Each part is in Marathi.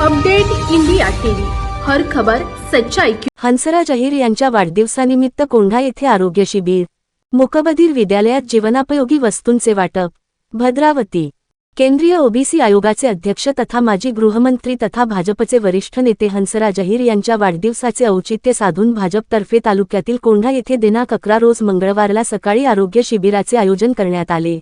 Update India TV. हर खबर सच्चाई की हंसराज अहिर यांच्या वाढदिवसानिमित्त कोंढा येथे आरोग्य शिबिर. मुकबधीर विद्यालयात जीवनापयोगी वस्तूंचे वाटप. भद्रावती. केंद्रीय ओबीसी आयोगाचे अध्यक्ष तथा माजी गृहमंत्री तथा भाजपचे वरिष्ठ नेते हंसराज अहिर यांच्या वाढदिवसाचे औचित्य साधून भाजपतर्फे तालुक्यातील कोंढा येथे दिनांक अकरा रोज मंगळवारला सकाळी आरोग्य शिबिराचे आयोजन करण्यात आले.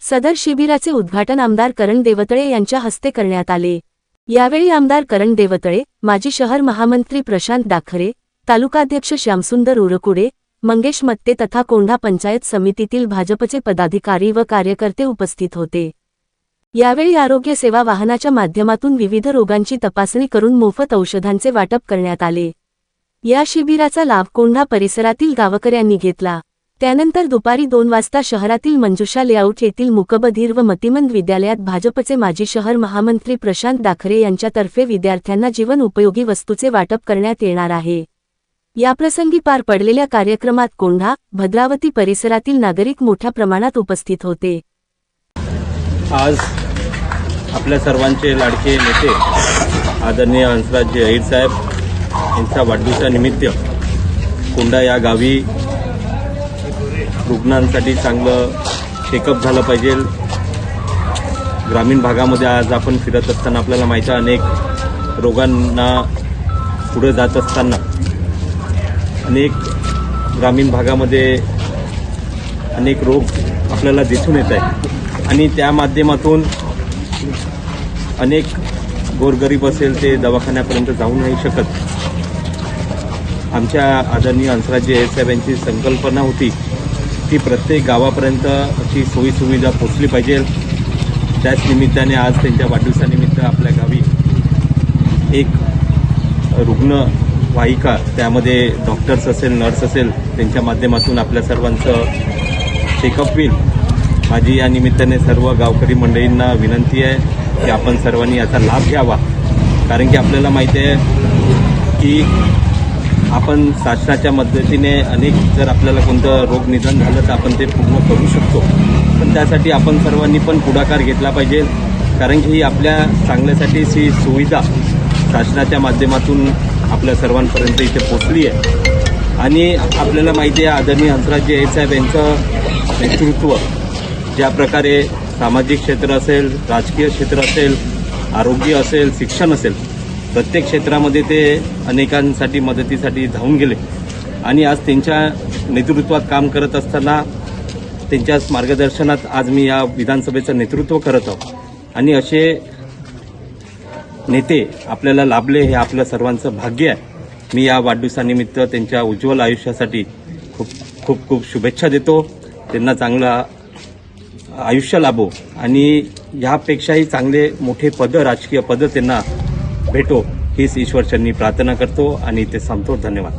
सदर शिबिराचे उद्घाटन आमदार करण देवतळे यांच्या हस्ते करण्यात आले. यावेळी आमदार करण देवतळे माजी शहर महामंत्री प्रशांत दाखरे तालुकाध्यक्ष श्यामसुंदर उरकुडे मंगेश मत्ते तथा कोंढा पंचायत समितीतील भाजपचे पदाधिकारी व कार्यकर्ते उपस्थित होते. यावेळी आरोग्य सेवा वाहनाच्या माध्यमातून विविध रोगांची तपासणी करून मोफत औषधांचे वाटप करण्यात आले. या शिबिराचा लाभ कोंढा परिसरातील गावकऱ्यांनी घेतला. त्यानंतर दुपारी दोन वाजता शहरातील मंजुषा लेआउट येथील मुकबधीर व मतिमंद विद्यालयात भाजपचे माजी शहर महामंत्री प्रशांत दाखरे यांच्यातर्फे विद्यार्थ्यांना जीवन उपयोगी वस्तूचे वाटप करण्यात येणार आहे. याप्रसंगी पार पडलेल्या कार्यक्रमात कोंढा भद्रावती परिसरातील नागरिक मोठ्या प्रमाणात उपस्थित होते. आज आपल्या सर्वांचे लाडके नेते आदरणीय हंसराजजी अहिर साहेब यांच्या वाढदिवसानिमित्त कोंढा या गावी रुग्णांसाठी चांगलं चेकअप झालं पाहिजे. ग्रामीण भागामध्ये आज आपण फिरत असताना आपल्याला माहिती आहे अनेक रोगांना पुढे जात असताना अनेक ग्रामीण भागामध्ये अनेक रोग आपल्याला दिसून येत आहे आणि त्या माध्यमातून अनेक गोरगरीब असेल ते दवाखान्यापर्यंत जाऊ नाही शकत. आमच्या आदरणीय हंसराजी साहेब यांची संकल्पना होती ती प्रत्येक गावापर्यंत अशी सोयीसुविधा पोचली पाहिजे. त्याच निमित्ताने आज त्यांच्या वाढदिवसानिमित्त आपल्या गावी एक रुग्णवाहिका त्यामध्ये डॉक्टर्स असेल नर्स असेल त्यांच्या माध्यमातून आपल्या सर्वांचं चेकअप होईल. माझी या निमित्ताने सर्व गावकरी मंडळींना विनंती आहे की आपण सर्वांनी याचा लाभ घ्यावा. कारण की आपल्याला माहिती आहे की आपण शासनाच्या मदतीने अनेक जर आपल्याला कोणतं रोग निधन झालं तर आपण ते पूर्ण करू शकतो. पण त्यासाठी आपण सर्वांनी पण पुढाकार घेतला पाहिजे. कारण की ही आपल्या चांगल्यासाठीच ही सुविधा शासनाच्या माध्यमातून आपल्या सर्वांपर्यंत इथे पोचली आहे. आणि आपल्याला माहिती आहे आदरणीय हंसराजी अहिर साहेब यांचं नेतृत्व ज्या प्रकारे सामाजिक क्षेत्र असेल राजकीय क्षेत्र असेल आरोग्य असेल शिक्षण असेल प्रत्येक क्षेत्रामध्ये ते अनेकांसाठी मदतीसाठी धावून गेले. आणि आज त्यांच्या नेतृत्वात काम करत असताना त्यांच्याच मार्गदर्शनात आज मी या विधानसभेचं नेतृत्व करत आहोत. आणि असे नेते आपल्याला लाभले हे आपल्या सर्वांचं भाग्य आहे. मी या वाढदिवसानिमित्त त्यांच्या उज्ज्वल आयुष्यासाठी खूप खूप खूप शुभेच्छा देतो. त्यांना चांगला आयुष्य लाभो. आणि यापेक्षाही चांगले मोठे पद राजकीय पद त्यांना भेटो हीच ईश्वरचरणी प्रार्थना करतो आणि ते संपतो धन्यवाद.